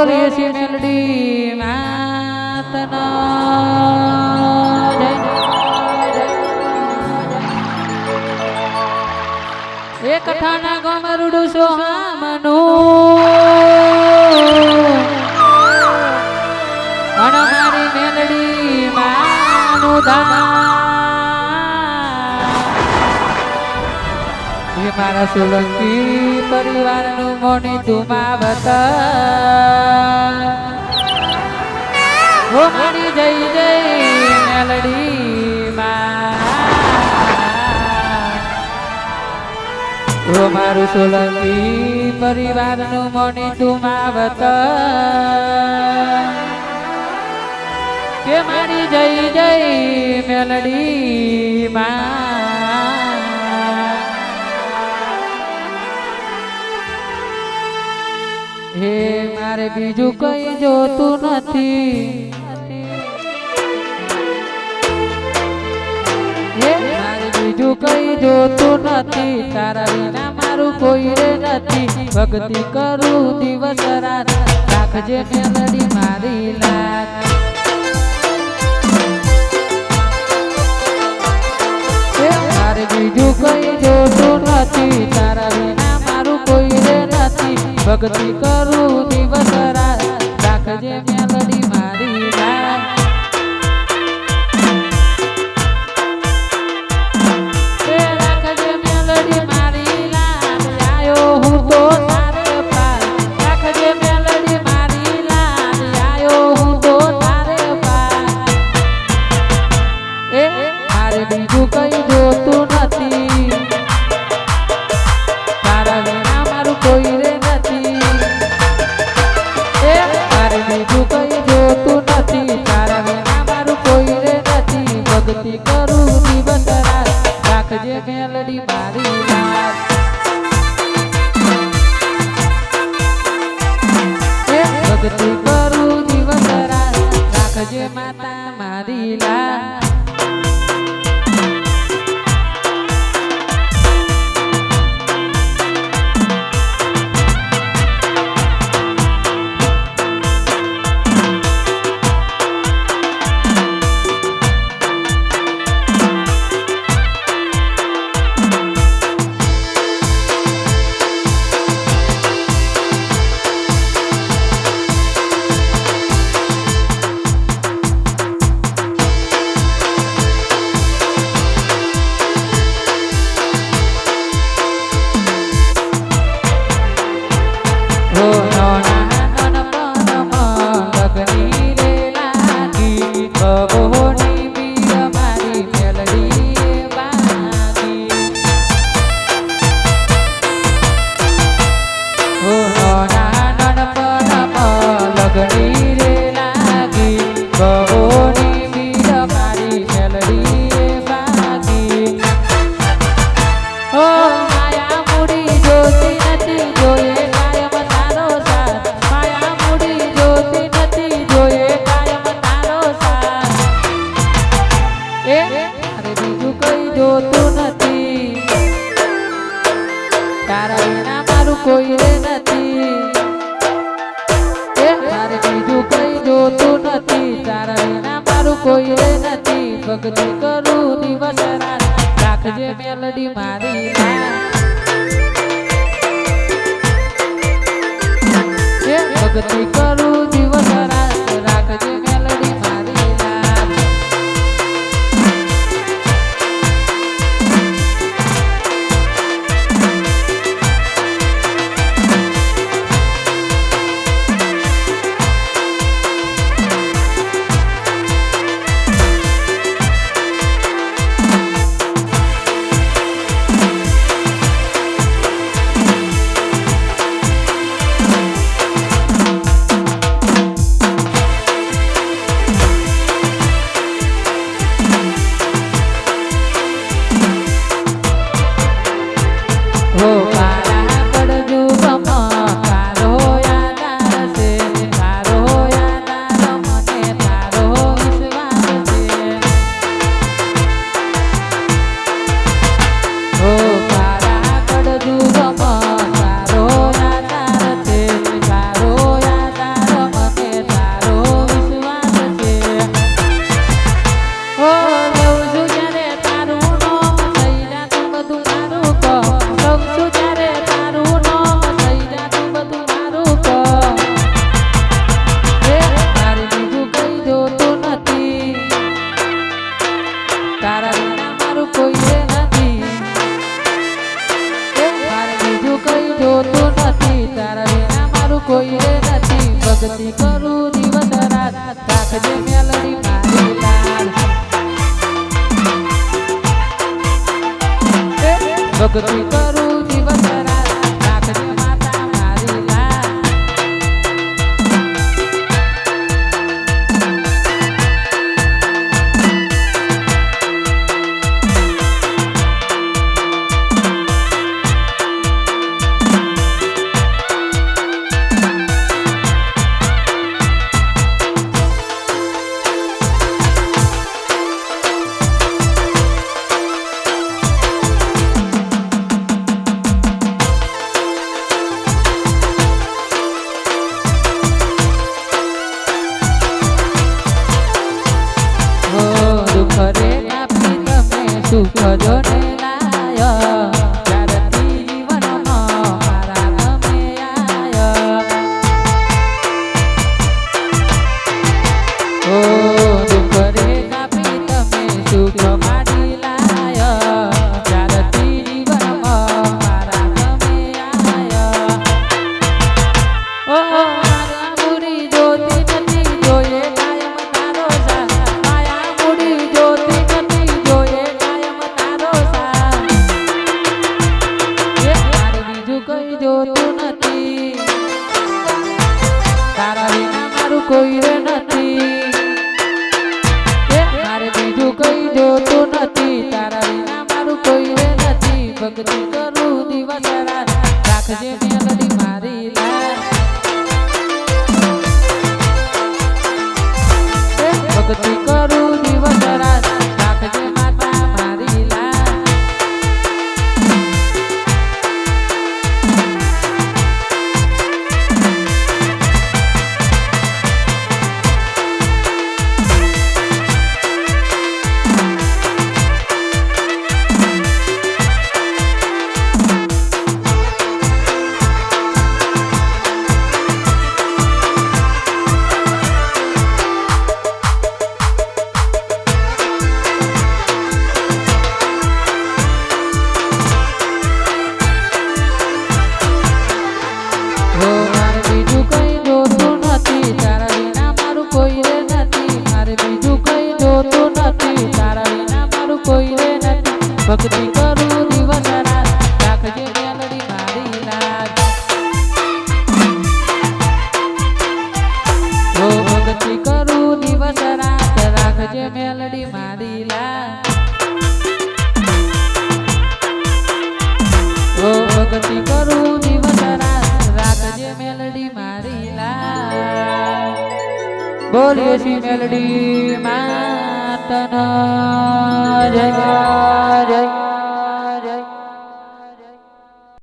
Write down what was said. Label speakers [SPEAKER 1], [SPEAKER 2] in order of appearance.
[SPEAKER 1] બોલીએ છીએ મેલડી માતના એ કથાના ગમરુડું સોહામનું. અને મારી મેલડી માનું ધામ મારા સોલંકી પરિવારનું મોની ધુમાવત હો મારી જય જય મેલડી હો મારું સોલંકી પરિવારનું મોની ધુમાવત કે મારી જય જય મેલડી માં હે મારે બીજું કઈ જોતું નથી. હે બીજું કઈ જોતું નથી. તારા વિના મારું કોઈ રે નથી. ભક્તિ કરું દિવસ રાત. રાખજે મેલડી મારી લાત. બીજું કઈ જોતું નથી. તારા ભક્તિ કરું દિવસ નથી કરું દિવસ રાત રાખજે ખેલડી મારી વાત ભક્તિ કરું દિવસ રાત રાખજે મેલડી મારી. ભક્તિ કરું દિવસ રાત करू दिवस সজনে ભગતિ કરું દિવસ રાત રાખજે મેલડી મારી લા બોલીએ છી મેલડી માતન. જય જય.